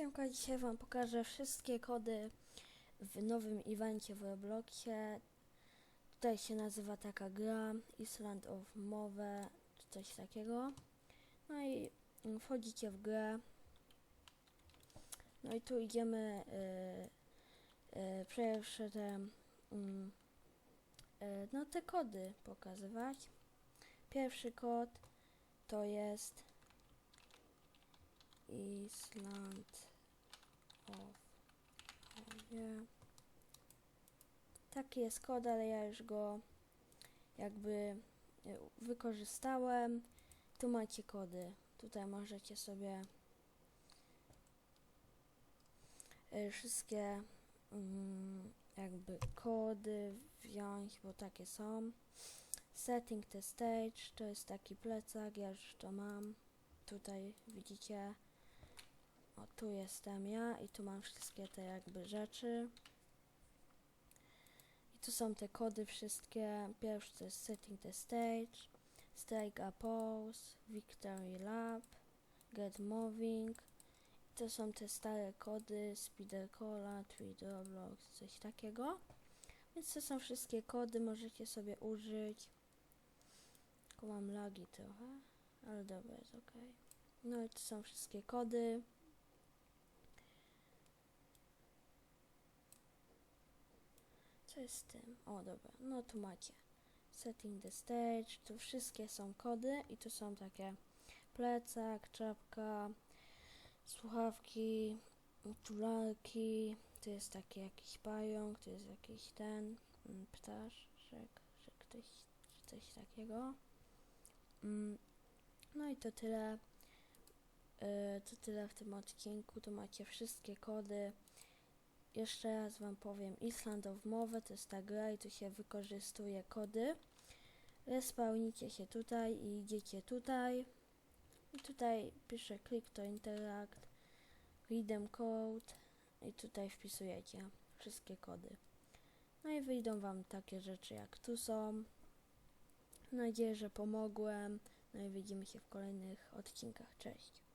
Siemka, dzisiaj Wam pokażę wszystkie kody w nowym evencie w Robloxie. Tutaj się nazywa taka gra Island of Move, czy coś takiego. No i wchodzicie w grę. No i tu idziemy y, y, pierwsze te, mm, y, no te kody pokazywać. Pierwszy kod to jest Island Move. Taki jest kod, ale ja już go jakby y, wykorzystałem. Tu macie kody. Tutaj możecie sobie y, wszystkie mm, jakby kody wziąć, bo takie są. Setting the stage to jest taki plecak, ja już to mam. Tutaj widzicie, o tu jestem ja i tu mam wszystkie te jakby rzeczy. I tu są te kody wszystkie. Pierwszy to jest setting the stage, strike a pose, victory lap, get moving. I to są te stare kody, speeder cola, tweet roblox, coś takiego. Więc to są wszystkie kody, możecie sobie użyć. Tylko mam lagi trochę, ale dobra, jest ok. No i to są wszystkie kody. Co jest z tym? O, dobra, no tu macie. Setting the stage, tu wszystkie są kody i tu są takie plecak, czapka, słuchawki, czularki, tu jest taki jakiś pająk, tu jest jakiś ten mm, ptaszek, że ktoś, czy coś takiego. Mm, No i to tyle. Yy, To tyle w tym odcinku. Tu macie wszystkie kody. Jeszcze raz Wam powiem, Island of Move to jest ta gra i tu się wykorzystuje kody. Respawnicie się tutaj i idziecie tutaj. I tutaj piszę click to interact, redeem code i tutaj wpisujecie wszystkie kody. No i wyjdą Wam takie rzeczy jak tu są. Mam nadzieję, że pomogłem. No i widzimy się w kolejnych odcinkach. Cześć.